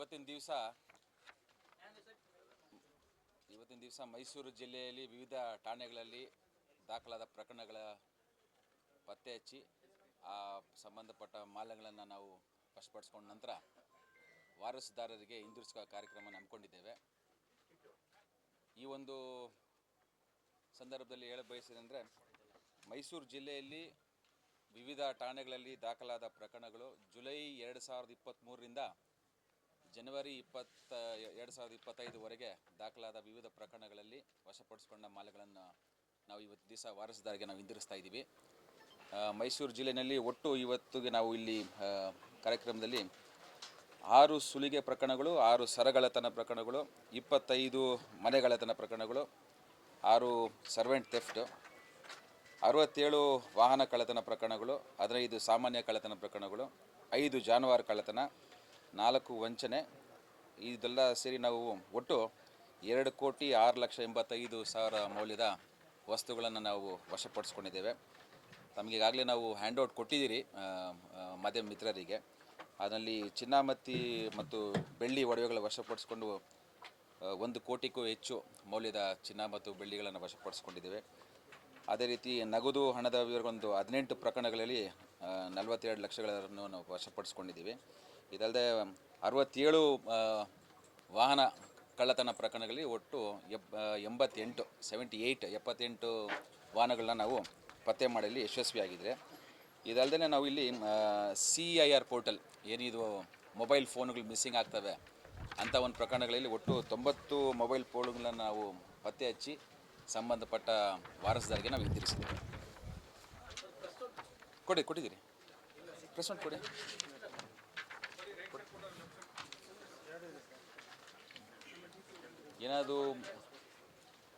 ಇವತ್ತಿನ ದಿವಸ ಇವತ್ತಿನ ದಿವಸ ಮೈಸೂರು ಜಿಲ್ಲೆಯಲ್ಲಿ ವಿವಿಧ ಠಾಣೆಗಳಲ್ಲಿ ದಾಖಲಾದ ಪ್ರಕರಣಗಳ ಪತ್ತೆ ಹಚ್ಚಿ ಆ ಸಂಬಂಧಪಟ್ಟ ಮಾಲಗಳನ್ನು ನಾವು ವಶಪಡಿಸ್ಕೊಂಡ ನಂತರ ವಾರಸುದಾರರಿಗೆ ಹಿಂದಿರುಗಿಸುವ ಕಾರ್ಯಕ್ರಮ ಹಮ್ಮಿಕೊಂಡಿದ್ದೇವೆ. ಈ ಒಂದು ಸಂದರ್ಭದಲ್ಲಿ ಹೇಳ ಬಯಸಿದಂದರೆ ಮೈಸೂರು ಜಿಲ್ಲೆಯಲ್ಲಿ ವಿವಿಧ ಠಾಣೆಗಳಲ್ಲಿ ದಾಖಲಾದ ಪ್ರಕರಣಗಳು ಜುಲೈ ಎರಡು ಸಾವಿರದ ಇಪ್ಪತ್ತ್ಮೂರರಿಂದ ಜನವರಿ ಇಪ್ಪತ್ತ, ಎರಡು ಸಾವಿರದ ಇಪ್ಪತ್ತೈದುವರೆಗೆ ದಾಖಲಾದ ವಿವಿಧ ಪ್ರಕರಣಗಳಲ್ಲಿ ವಶಪಡಿಸಿಕೊಂಡ ಮಾಲೆಗಳನ್ನು ನಾವು ಇವತ್ತು ದಿವಸ ವಾರಸುದಾರಿಗೆ ನಾವು ಹಿಂದಿರುಗಿಸ್ತಾ ಇದ್ದೀವಿ. ಮೈಸೂರು ಜಿಲ್ಲೆಯಲ್ಲಿ ಒಟ್ಟು ಇವತ್ತಿಗೆ ನಾವು ಇಲ್ಲಿ ಕಾರ್ಯಕ್ರಮದಲ್ಲಿ ಆರು ಸುಲಿಗೆ ಪ್ರಕರಣಗಳು, ಆರು ಸರಗಳತನ ಪ್ರಕರಣಗಳು, ಇಪ್ಪತ್ತೈದು ಮನೆಗಳತನ ಪ್ರಕರಣಗಳು, ಆರು ಸರ್ವೆಂಟ್ ಥೆಫ್ಟ್, ಅರವತ್ತೇಳು ವಾಹನ ಕಳ್ಳತನ ಪ್ರಕರಣಗಳು, ಹದಿನೈದು ಸಾಮಾನ್ಯ ಕಳ್ಳತನ ಪ್ರಕರಣಗಳು, ಐದು ಜಾನುವಾರು ಕಳ್ಳತನ ನಾಲ್ಕು ವಂಚನೆ. ಇದೆಲ್ಲ ಸೇರಿ ನಾವು ಒಟ್ಟು ಎರಡು ಕೋಟಿ ಆರು ಲಕ್ಷ ಎಂಬತ್ತೈದು ಸಾವಿರ ಮೌಲ್ಯದ ವಸ್ತುಗಳನ್ನು ನಾವು ವಶಪಡಿಸ್ಕೊಂಡಿದ್ದೇವೆ. ತಮಗೆ ಈಗಾಗಲೇ ನಾವು ಹ್ಯಾಂಡ್ಔಟ್ ಕೊಟ್ಟಿದ್ದೀರಿ ಮಾಧ್ಯಮ ಮಿತ್ರರಿಗೆ. ಅದರಲ್ಲಿ ಚಿನ್ನಾಮತ್ತಿ ಮತ್ತು ಬೆಳ್ಳಿ ಒಡವೆಗಳ ವಶಪಡಿಸ್ಕೊಂಡು ಒಂದು ಕೋಟಿಗೂ ಹೆಚ್ಚು ಮೌಲ್ಯದ ಚಿನ್ನ ಮತ್ತು ಬೆಳ್ಳಿಗಳನ್ನು ವಶಪಡಿಸ್ಕೊಂಡಿದ್ದೇವೆ. ಅದೇ ರೀತಿ ನಗದು ಹಣದ ವಿವರಗೊಂದು ಹದಿನೆಂಟು ಪ್ರಕರಣಗಳಲ್ಲಿ ನಲವತ್ತೆರಡು ಲಕ್ಷಗಳನ್ನು ನಾವು ವಶಪಡಿಸ್ಕೊಂಡಿದ್ದೀವಿ. ಇದಲ್ಲದೆ ಅರವತ್ತೇಳು ವಾಹನ ಕಳ್ಳತನ ಪ್ರಕರಣಗಳಲ್ಲಿ ಒಟ್ಟು ಎಪ್ ಎಂಬತ್ತೆಂಟು ಸೆವೆಂಟಿ ಏಯ್ಟ್ ಎಪ್ಪತ್ತೆಂಟು ವಾಹನಗಳನ್ನ ನಾವು ಪತ್ತೆ ಮಾಡಲಿ ಯಶಸ್ವಿಯಾಗಿದ್ದರೆ ಇದಲ್ಲದೆ ನಾವು ಇಲ್ಲಿ ಸಿ ಐ ಆರ್ ಪೋರ್ಟಲ್ ಏನಿದು ಮೊಬೈಲ್ ಫೋನ್ಗಳು ಮಿಸ್ಸಿಂಗ್ ಆಗ್ತವೆ ಅಂಥ ಒಂದು ಪ್ರಕರಣಗಳಲ್ಲಿ ಒಟ್ಟು ತೊಂಬತ್ತು ಮೊಬೈಲ್ ಫೋನ್ಗಳನ್ನು ನಾವು ಪತ್ತೆ ಹಚ್ಚಿ ಸಂಬಂಧಪಟ್ಟ ವಾರಸುದಾರಿಗೆ ನಾವು ಹಿಂದಿರಿಸಿದ್ದೇವೆ ಕೊಡಿ, ಕೊಟ್ಟಿದ್ದೀರಿ. ಪ್ರೆಸ್ ನೋಟ್ ಕೊಡಿ ಏನಾದರೂ ಕ್ವೆಶನ್ಸ್ ಇದ್ದರೆ ತಾವು ಕೇಳ್ಬೋದು detection rate only twenty percent ಇದೆ ಹ್ಞೂ ಈಗ last one and half years thousand two seventeen case register ಆಗಿದೆ two fifty five has been deducted it comes around nineteen percent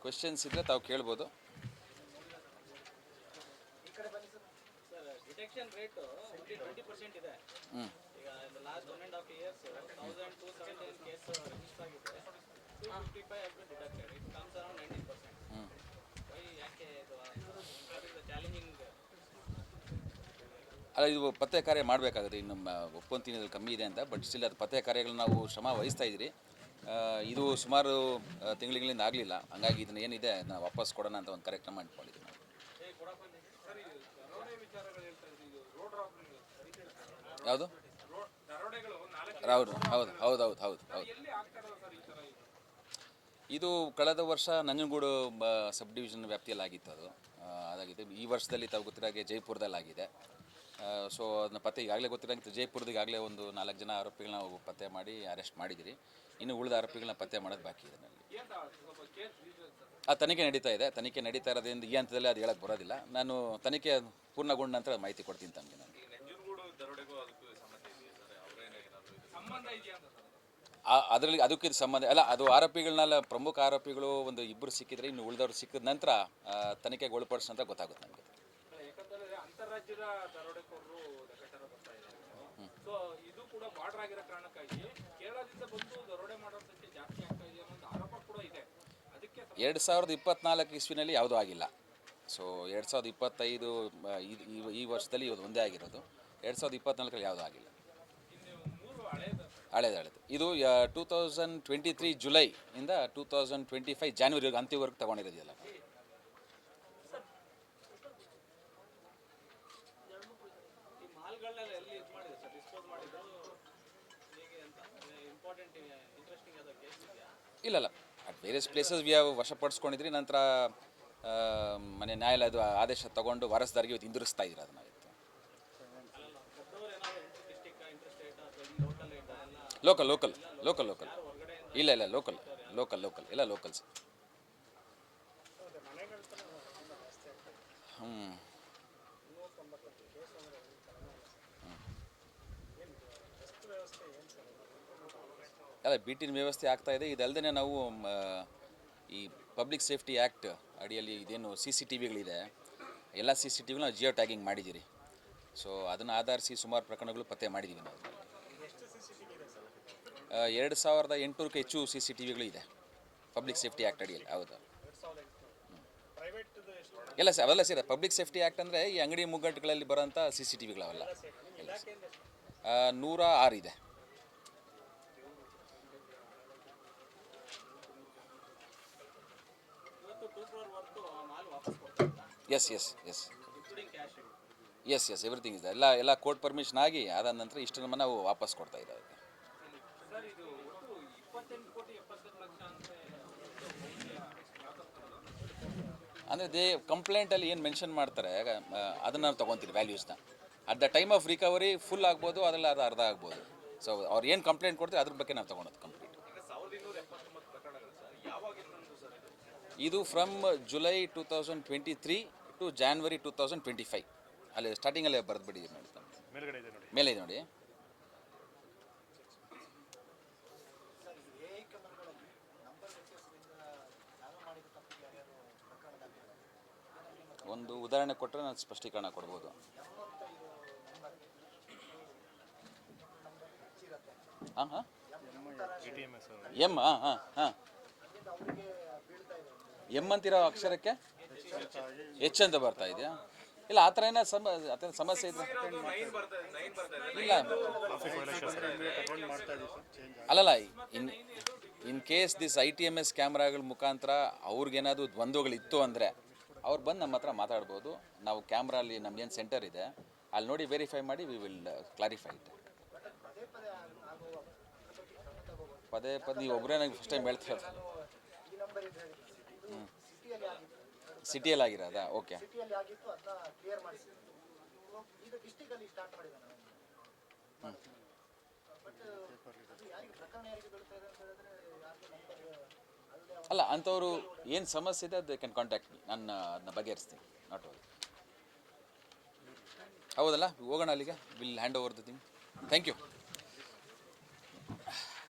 questions ಇದ್ರೆ ತಾವು ಕೇಳ್ಬೋದು. ಚಾಲೆಂಜಿಂಗ್ ಅಲ್ಲ ಇದು ಪತ್ತೆ ಕಾರ್ಯ ಮಾಡಬೇಕಾಗುತ್ತೆ ಇನ್ನು ಒಪ್ಕೊಂತೀನಿ ಇದ್ರಲ್ಲಿ ಕಮ್ಮಿ ಇದೆ ಅಂತ ಬಟ್ ಸ್ಟಿಲ್ ಅದು ಪತ್ತೆ ಕಾರ್ಯಗಳನ್ನ ನಾವು ಶ್ರಮ ವಹಿಸ್ತಾ ಇದ್ದೀರಿ. ಇದು ಸುಮಾರು ತಿಂಗಳಿಂದ ಆಗಲಿಲ್ಲ. ಹಂಗಾಗಿ ಇದನ್ನ ಏನಿದೆ ನಾವು ವಾಪಸ್ ಕೊಡೋಣ ಅಂತ ಒಂದು ಕಾರ್ಯಕ್ರಮ ಅಂದ್ಕೊಂಡಿದ್ದೀವಿ ನಾವು ಯಾವುದು? ಹೌದು ಹೌದು ಹೌದು ಹೌದು ಹೌದು ಹೌದು. ಇದು ಕಳೆದ ವರ್ಷ ನಂಜನಗೂಡು, ಬ- ಸಬ್ ಡಿವಿಷನ್ ವ್ಯಾಪ್ತಿಯಲ್ಲಿ ಆಗಿತ್ತು ಅದು ಅದಾಗಿದೆ. ಈ ವರ್ಷದಲ್ಲಿ ತಾವು ಗೊತ್ತಿರಾಗೆ ಜೈಪುರದಲ್ಲಿ ಆಗಿದೆ ಸೊ ಅದನ್ನ ಪತ್ತೆ ಈಗಾಗಲೇ ಗೊತ್ತಿರೋಂಗೆ ಜೈಪುರದ ಈಗಾಗಲೇ ಒಂದು ನಾಲ್ಕು ಜನ ಆರೋಪಿಗಳನ್ನ ಪತ್ತೆ ಮಾಡಿ ಅರೆಸ್ಟ್ ಮಾಡಿದ್ದೀರಿ ಇನ್ನು ಉಳಿದ ಆರೋಪಿಗಳನ್ನ ಪತ್ತೆ ಮಾಡೋದು ಬಾಕಿ ಇದೆ ನನಗೆ. ಆ, ತನಿಖೆ ನಡೀತಾ ಇದೆ. ತನಿಖೆ ನಡೀತಾ ಇರೋದ್ರಿಂದ ಈ ಹಂತದಲ್ಲಿ ಅದು ಹೇಳಕ್ಕೆ ಬರೋದಿಲ್ಲ. ನಾನು ತನಿಖೆ ಪೂರ್ಣಗೊಂಡ ನಂತರ ಮಾಹಿತಿ ಕೊಡ್ತೀನಿ ತಮಗೆ ನಾನು. ಅದರಲ್ಲಿ ಅದಕ್ಕೆ ಸಂಬಂಧ, ಅಲ್ಲ ಅದು ಆರೋಪಿಗಳನ್ನೆಲ್ಲ ಪ್ರಮುಖ ಆರೋಪಿಗಳು ಒಂದು ಇಬ್ಬರು ಸಿಕ್ಕಿದ್ರೆ ಇನ್ನು ಉಳಿದವರು ಸಿಕ್ಕಿದ ನಂತರ ತನಿಖೆಗೆ ಒಳಪಡಿಸ್ ಅಂತ ಗೊತ್ತಾಗುತ್ತೆ ನಮಗೆ. ದರೋಡೆಕೋರರು ಲೆಕ್ಕಾಚಾರ ಬರ್ತಾ ಇದೆ ಸೊ ಇದು ಕೂಡ ಬಾರ್ಡರ್ ಆಗಿರೋ ಕಾರಣಕ್ಕಾಗಿ ಕೇರಳದಿಂದ ಬಂದು ದರೋಡೆ ಮಾಡೋ ಸಂಖ್ಯೆ ಜಾಸ್ತಿ ಆಗ್ತಾ ಇದೆ ಅನ್ನೋ ಒಂದು ಆರೋಪ ಕೂಡ ಇದೆ. ಅದಕ್ಕೆ ಎರಡು ಸಾವಿರದ ಇಪ್ಪತ್ನಾಲ್ಕು ಇಸ್ವಿನಲ್ಲಿ ಯಾವುದೂ ಆಗಿಲ್ಲ. ಸೊ ಎರಡು ಸಾವಿರದ ಇಪ್ಪತ್ತೈದು ಈ- ವರ್ಷದಲ್ಲಿ ಇವತ್ತು ಒಂದೇ ಆಗಿರೋದು. ಎರಡು ಸಾವಿರದ ಇಪ್ಪತ್ನಾಲ್ಕರಲ್ಲಿ ಯಾವುದೂ ಆಗಿಲ್ಲ. ಹಳೇದು. ಹಳೇದು ಇದು two thousand twenty three July ಇಂದ two thousand twenty five January ಅಂತ್ಯವರೆಗೆ ತಗೊಂಡಿರೋದಿಲ್ಲ ಇಲ್ಲ ಇಲ್ಲ. At various places we have ವಶಪಡಿಸ್ಕೊಂಡಿದ್ರಿ. ನಂತರ ಮನೆ ನ್ಯಾಯಾಲಯದ ಆದೇಶ ತಗೊಂಡು ವಾರಸ್ದಾರಿಗೆ ಇವತ್ತು ಹಿಂದಿರುಗಿಸ್ತಾ ಇದ್ದೀರ ಅದನ್ನ ಇವತ್ತು. ಲೋಕಲ್ ಲೋಕಲ್ ಲೋಕಲ್ ಲೋಕಲ್ ಇಲ್ಲ ಇಲ್ಲ ಲೋಕಲ್ ಲೋಕಲ್ ಲೋಕಲ್ ಇಲ್ಲ ಲೋಕಲ್ಸ್ ಹ್ಞೂ ಅಲ್ಲ ಬೀಟಿನ ವ್ಯವಸ್ಥೆ ಆಗ್ತಾ ಇದೆ. ಇದಲ್ಲದೆ ನಾವು ಈ ಪಬ್ಲಿಕ್ ಸೇಫ್ಟಿ ಆ್ಯಕ್ಟ್ ಅಡಿಯಲ್ಲಿ ಇದೇನು ಸಿ ಸಿ ಟಿ ವಿಗಳಿದೆ ಎಲ್ಲ ಸಿ ಸಿ ಟಿ ವಿ ನಾವು ಜಿಯೋ ಟ್ಯಾಗಿಂಗ್ ಮಾಡಿದ್ದೀರಿ. ಸೊ ಅದನ್ನು ಆಧರಿಸಿ ಸುಮಾರು ಪ್ರಕರಣಗಳು ಪತ್ತೆ ಮಾಡಿದ್ದೀವಿ ನಾವು. ಎರಡು ಸಾವಿರದ ಎಂಟುನೂರಕ್ಕೆ ಹೆಚ್ಚು ಸಿ ಸಿ ಟಿ ವಿಗಳು ಇದೆ ಪಬ್ಲಿಕ್ ಸೇಫ್ಟಿ ಆ್ಯಕ್ಟ್ ಅಡಿಯಲ್ಲಿ. ಹೌದು. ಎಲ್ಲ ಸರ್ ಅವೆಲ್ಲ ಸರ್ ಪಬ್ಲಿಕ್ ಸೇಫ್ಟಿ ಆ್ಯಕ್ಟ್ ಅಂದರೆ ಈ ಅಂಗಡಿ ಮುಗ್ಗಟ್ಟುಗಳಲ್ಲಿ ಬರೋಂಥ ಸಿ ಸಿ ಟಿ ವಿಗಳವಲ್ಲ ಎಲ್ಲ ನೂರ ಆರಿದೆ yes yes yes yes yes everything ಇದೆ ಎಲ್ಲ ಎಲ್ಲ ಕೋರ್ಟ್ ಪರ್ಮಿಷನ್ ಆಗಿ ಆದ ನಂತರ ಇಷ್ಟು ಇಷ್ಟನ್ನು ನಾವು ವಾಪಸ್ ಕೊಡ್ತಾ ಇದ್ದಾರೆ ಅಂದರೆ ದೇ ಕಂಪ್ಲೇಂಟಲ್ಲಿ ಏನು ಮೆನ್ಷನ್ ಮಾಡ್ತಾರೆ ಅದನ್ನು ನಾವು ತೊಗೊತೀವಿ ವ್ಯಾಲ್ಯೂಸ್ನ at the time of recovery full ಆಗ್ಬೋದು ಅದರಲ್ಲಿ ಅದು ಅರ್ಧ ಆಗ್ಬೋದು. ಸೊ ಅವ್ರು ಏನು ಕಂಪ್ಲೇಂಟ್ ಕೊಡ್ತೀವಿ ಅದ್ರ ಬಗ್ಗೆ ನಾವು ತೊಗೊಳೋದು ಕಂಪ್ಲೀಟ್ ಇದು from July two thousand twenty three to January two thousand twenty five ಅಲ್ಲಿ ಸ್ಟಾರ್ಟಿಂಗಲ್ಲೇ ಬರೆದ್ಬಿಟ್ಟಿದ್ದೀವಿ ಬಿಡಿ ಮೇಲ್ಗಡೆ ಇದೆ ನೋಡಿ. ಮೇಲೆ ಇದೆ ನೋಡಿ. ಒಂದು ಉದಾಹರಣೆ ಕೊಟ್ಟರೆ ನಾನು ಸ್ಪಷ್ಟೀಕರಣ ಕೊಡ್ಬೋದು. ಹಾಂ ಹಾಂ. ಎಂ, ಹಾಂ ಹಾಂ ಎಂ ಅಂತಿರೋ ಅಕ್ಷರಕ್ಕೆ? ಎಚ್ ಅಂತ ಬರ್ತಾ ಇದೆಯಾ? ಇಲ್ಲ, ಆ ಥರ ಏನೋ ಸಮ ಸಮಸ್ಯೆ ಇದೆ ಇಲ್ಲ. ಅಲ್ಲಲ್ಲ, in in case this I T M S ಕ್ಯಾಮ್ರಾಗಳ ಮುಖಾಂತರ ಅವ್ರಿಗೇನಾದರೂ ದ್ವಂದ್ವಗಳಿತ್ತು ಅಂದರೆ ಅವ್ರು ಬಂದು ನಮ್ಮ ಹತ್ರ ಮಾತಾಡ್ಬೋದು. ನಾವು ಕ್ಯಾಮ್ರಾ ಅಲ್ಲಿ ನಮ್ದೇನು ಸೆಂಟರ್ ಇದೆ, ಅಲ್ಲಿ ನೋಡಿ ವೆರಿಫೈ ಮಾಡಿ ವಿ ವಿಲ್ ಕ್ಲಾರಿಫೈ ಇಟ್ ಪದೇ ಪದೇ ನೀವು ಒಬ್ಬರೇ ನನಗೆ ಫಸ್ಟ್ ಟೈಮ್ ಹೇಳ್ತಾ ಇರೋದು. ಸಿಟಿಯಲ್ಲಿ ಆಗಿರೋದಾ? ಓಕೆ ಅಲ್ಲಿ, ಅಂಥವ್ರು ಏನು ಸಮಸ್ಯೆ ಇದೆ ಅದು ಕ್ಯಾನ್ ಕಾಂಟ್ಯಾಕ್ಟ್ ಮಿ ನಾನು ಅದನ್ನ ಬಗೆಹರಿಸ್ತೀನಿ. ನಾಟ್ ವರಿ ಹೌದಲ್ಲ? ಹೋಗೋಣ ಅಲ್ಲಿಗೆ. Will hand over the thing thank you